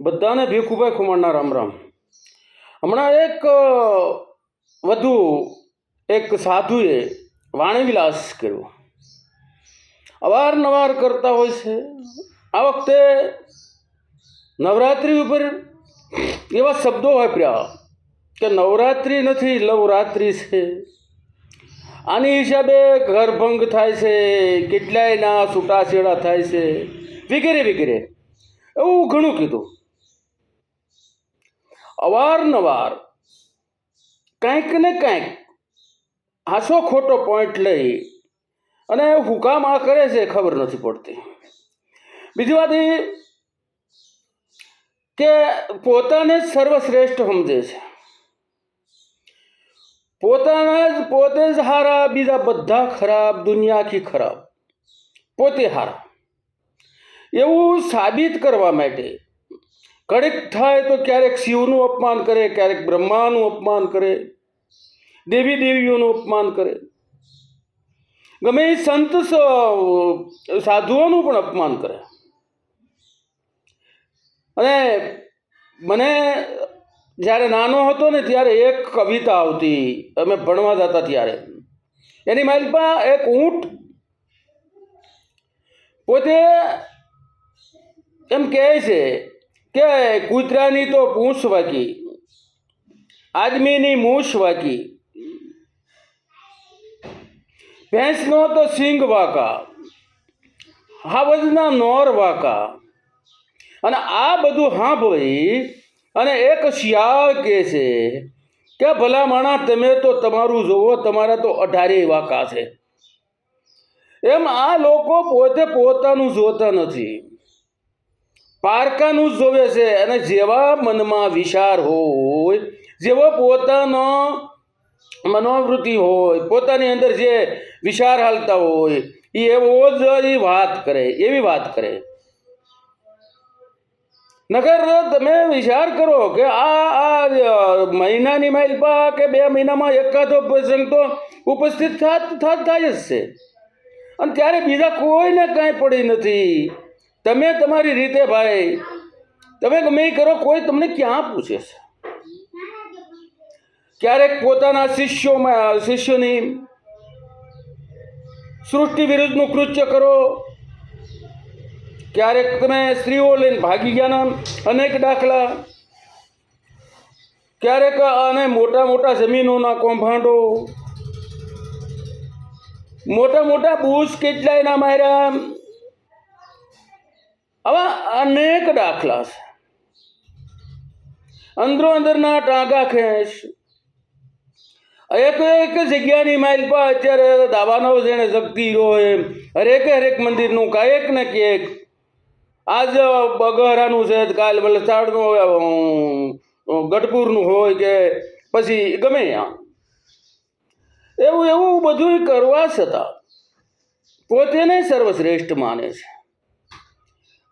બધાને ભીખુભાઈ ખુમાણના રામ રામ. હમણાં એક વધુ એક સાધુએ વાણીવિલાસ કર્યો. અવારનવાર કરતા હોય છે. આ વખતે નવરાત્રિ ઉપર એવા શબ્દો વાપર્યા કે નવરાત્રિ નથી, લવરાત્રિ છે. આની હિસાબે ઘરભંગ થાય છે, કેટલાયના છૂટાછેડા થાય છે, વગેરે વગેરે. એવું ઘણું કીધું. અવારનવાર કંઈક ને કાંઈક હાસો ખોટો પોઈન્ટ લઈ અને હુકામ આ કરે છે ખબર નથી પડતી. બીજી વાત એ કે પોતાને જ સર્વશ્રેષ્ઠ સમજે છે. પોતાના જ પોતે જ હારા, બીજા બધા ખરાબ દુનિયા આખી ખરાબ. પોતે હારા. એવું સાબિત કરવા માટે કડક થાય તો ક્યારેક શિવનું અપમાન કરે, ક્યારેક બ્રહ્માનું અપમાન કરે, દેવી દેવીઓનું અપમાન કરે. ગમે એ સંત સાધુઓનું પણ અપમાન કરે. અને મને જ્યારે નાનો હતો ને ત્યારે એક કવિતા આવતી, અમે ભણવા જતા ત્યારે. એની માલિકમાં એક ઊંટ પોતે એમ કહે છે કે કૂતરાની તો પૂંછ વાગી, આદમીની મૂછ વાગી. ભેંસનો તો સિંગ વાકા હાવજના નોર વાકા અને આ બધું સાંભળી અને એક શિયાળ કહે છે કે, ભલા માણા, તમે તો તમારું જોવો, તમારા તો અઢારે વાકા છે. એમ આ લોકો પોતે પોતાનું જોતા નથી. પારકાનું જ જોવે છે અને જેવા મનમાં વિચાર હોય, જેવો પોતાનો મનોવૃત્તિ હોય, પોતાની અંદર જે વિચાર હાલતા હોય, એ એવો જ એ વાત કરે, એવી વાત કરે. નગર તમે વિચાર કરો કે આ આ, મહિનાની માઇલપા કે બે મહિનામાં એકાદો પ્રસંગ તો ઉપસ્થિત થાત થાત, થાય જ છે. અને ત્યારે બીજા કોઈને કાંઈ પડી નથી. તમે તમારી રીતે ભાઈ, તમે ગમે કરો, કોઈ તમને ક્યાં પૂછે છે? ક્યારેક પોતાના શિષ્યોમાં, શિષ્યોની સૃષ્ટિ વિરુદ્ધનું કૃત્ય કરો. ક્યારેક તમે સ્ત્રીઓ લઈને ભાગી ગયાના અનેક દાખલા. ક્યારેક અને મોટા મોટા જમીનોના કૌભાંડો. મોટા મોટા બુશ કેટલાય ના માર્યા. આવા અનેક દાખલા છે અંદરો અંદરના ટાંકા ખેંચ. એક એક જગ્યાની માઇલ પર અત્યારે દાવાનો જેને જગતી હોય હરેક હરેક મંદિરનું કાંઈક ને ક્યાંક. આજ બગહરાનું છે, કાલ વલસાડનું ગઢપુરનું હોય કે પછી ગમે આમ એવું એવું બધું કરવા છતાં પોતેને સર્વશ્રેષ્ઠ માને છે.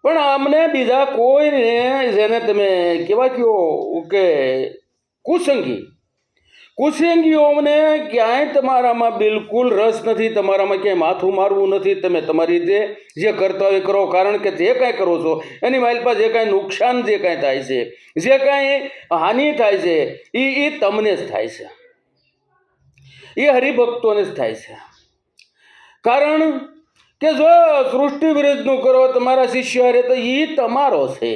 પણ અમને બીજા કોઈને જેને તમે કેવા કહો કે કુસંગી. કુસંગીઓને ક્યાંય તમારામાં બિલકુલ રસ નથી, તમારામાં ક્યાંય માથું મારવું નથી. તમે તમારી રીતે જે કરતા હોય કરો, કારણ કે જે કાંઈ કરો છો, એની માઇલપા જે કાંઈ નુકસાન જે કાંઈ થાય છે, જે કાંઈ હાનિ થાય છે એ એ તમને જ થાય છે. એ હરિભક્તોને જ થાય છે. કારણ કે જો સૃષ્ટિ વિરુદ્ધનું કરો તમારા શિષ્ય હારે તો એ તમારો છે.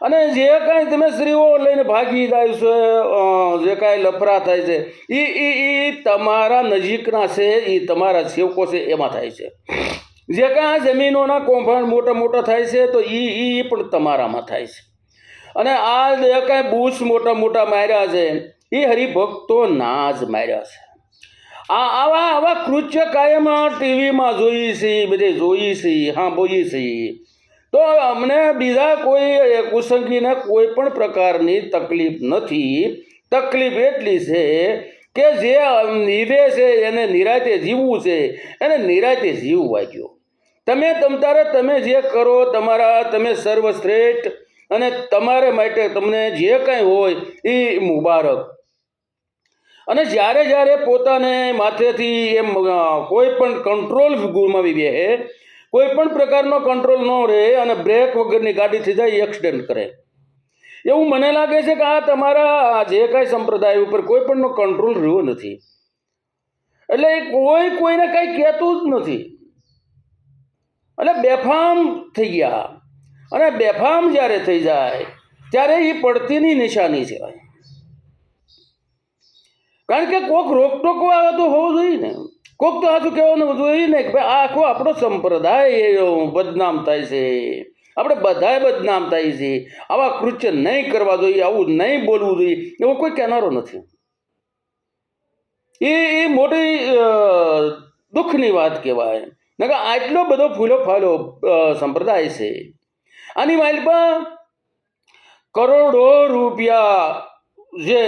અને જે કાંઈ તમે સ્ત્રીઓ લઈને ભાગી જાય છે જે કાંઈ લફરા થાય છે એ એ એ તમારા નજીકના છે એ તમારા સેવકો છે, એમાં થાય છે. જે કાંઈ જમીનોના કૌભાંડ મોટા મોટા થાય છે, તો એ એ પણ તમારામાં થાય છે. અને આ જે કાંઈ બૂસ મોટા મોટા માર્યા છે એ હરિભક્તો ના જ માર્યા છે. આ આવા આવા કૃત્ય કાયમ ટીવીમાં જોઈએ છીએ બધે જોઈએ હા બોલીએ છીએ તો અમને બીજા કોઈ કુસંગીને કોઈ પણ પ્રકારની તકલીફ નથી. તકલીફ એટલી છે કે જે નીવે છે, એને નિરાતે જીવવું છે, એને નિરાતે જીવવા ગયો તમે તમતારે તમે જે કરો, તમારા તમે સર્વશ્રેષ્ઠ અને તમારે માટે તમને જે કાંઈ હોય એ મુબારક. અને જ્યારે જ્યારે પોતાને માથેથી એમ કોઈ પણ કંટ્રોલ ગુમાવી દે, કોઈ પણ પ્રકારનો કંટ્રોલ ન રહે અને બ્રેક વગરની ગાડી થઈ જાય એક્સિડન્ટ કરે. એવું મને લાગે છે કે આ તમારા જે કાંઈ સંપ્રદાય ઉપર કોઈ પણનો કંટ્રોલ રહ્યો નથી. એટલે કોઈ કોઈને કાંઈ કહેતું જ નથી. એટલે બેફામ થઈ ગયા. અને બેફામ જ્યારે થઈ જાય, ત્યારે એ પડતીની નિશાની છે. કારણ કે કોક આવે તો હોવું જોઈએ ને. કોક તો હાથું કહેવાનું જોઈએ ને કે ભાઈ આખો આપણો સંપ્રદાય બદનામ થાય છે. આપણે બધાએ બદનામ થાય છે. આવા કૃત્ય નહીં કરવા જોઈએ, આવું નહીં બોલવું જોઈએ, એવો કોઈ કહેનારો નથી. એ એ મોટી દુઃખની વાત કહેવાય. નકર આટલો બધો ફૂલો ફાલો સંપ્રદાય છે. આની માઇલમાં કરોડો રૂપિયા જે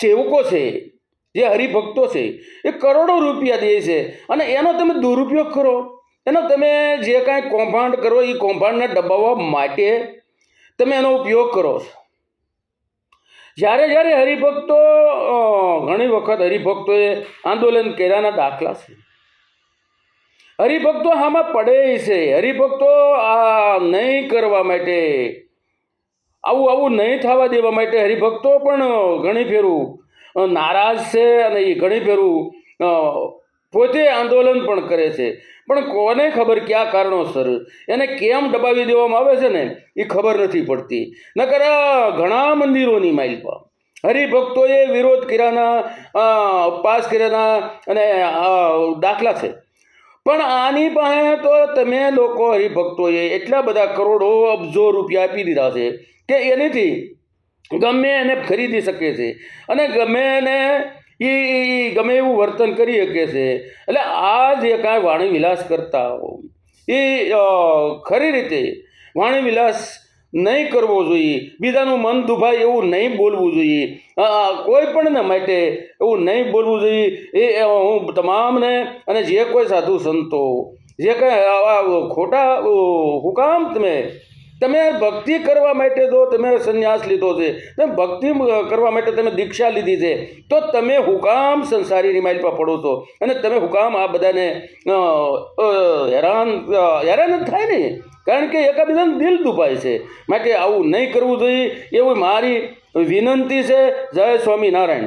સેવકો છે, જે હરિભક્તો છે, એ કરોડો રૂપિયા દે છે. અને એનો તમે દુરુપયોગ કરો. એનો તમે જે કાંઈ કૌભાંડ કરો, એ કૌભાંડને દબાવવા માટે તમે એનો ઉપયોગ કરો છો. જ્યારે જ્યારે હરિભક્તો ઘણી વખત હરિભક્તોએ આંદોલન કર્યાના દાખલા છે. હરિભક્તો આમાં પડે છે. હરિભક્તો આ નહીં કરવા માટે આવું આવું નહીં થવા દેવા માટે હરિભક્તો પણ ઘણી ફેરું નારાજ છે અને એ ઘણી ફેરું પોતે આંદોલન પણ કરે છે. પણ કોને ખબર કયા કારણોસર? એને કેમ દબાવી દેવામાં આવે છે ને, એ ખબર નથી પડતી. નકર ઘણા મંદિરોની માઇલ પર. હરિભક્તોએ વિરોધ કર્યાના ઉપવાસ કર્યાના અને દાખલા છે. પણ આની પાસે તો તમે લોકો હરિભક્તોએ એટલા બધા કરોડો અબજો રૂપિયા આપી દીધા છે. કે એનીથી ગમે એને ખરીદી શકે છે. અને ગમે એને એ ગમે એવું વર્તન કરી શકે છે. એટલે આ જે કાંઈ વાણી વિલાસ કરતા એ ખરી રીતે વાણી વિલાસ નહીં કરવો જોઈએ. બીજાનું મન દુભાય એવું નહીં બોલવું જોઈએ. કોઈ પણને માટે એવું નહીં બોલવું જોઈએ. એ હું તમામને અને જે કોઈ સાધુ સંતો, જે કંઈ ખોટા હુકામ તમે તમે ભક્તિ કરવા માટે જો તમે સંન્યાસ લીધો છે, તમે ભક્તિ કરવા માટે તમે દીક્ષા લીધી છે, તો તમે હુકામ સંસારીની માઇલ પર પડો છો. અને તમે હુકામ આ બધાને હેરાન હેરાન જ થાય ને. કારણ કે એકાબીજાને દિલ દુભાય છે. માટે આવું નહીં કરવું જોઈએ. એવું મારી વિનંતી છે. જય સ્વામિનારાયણ.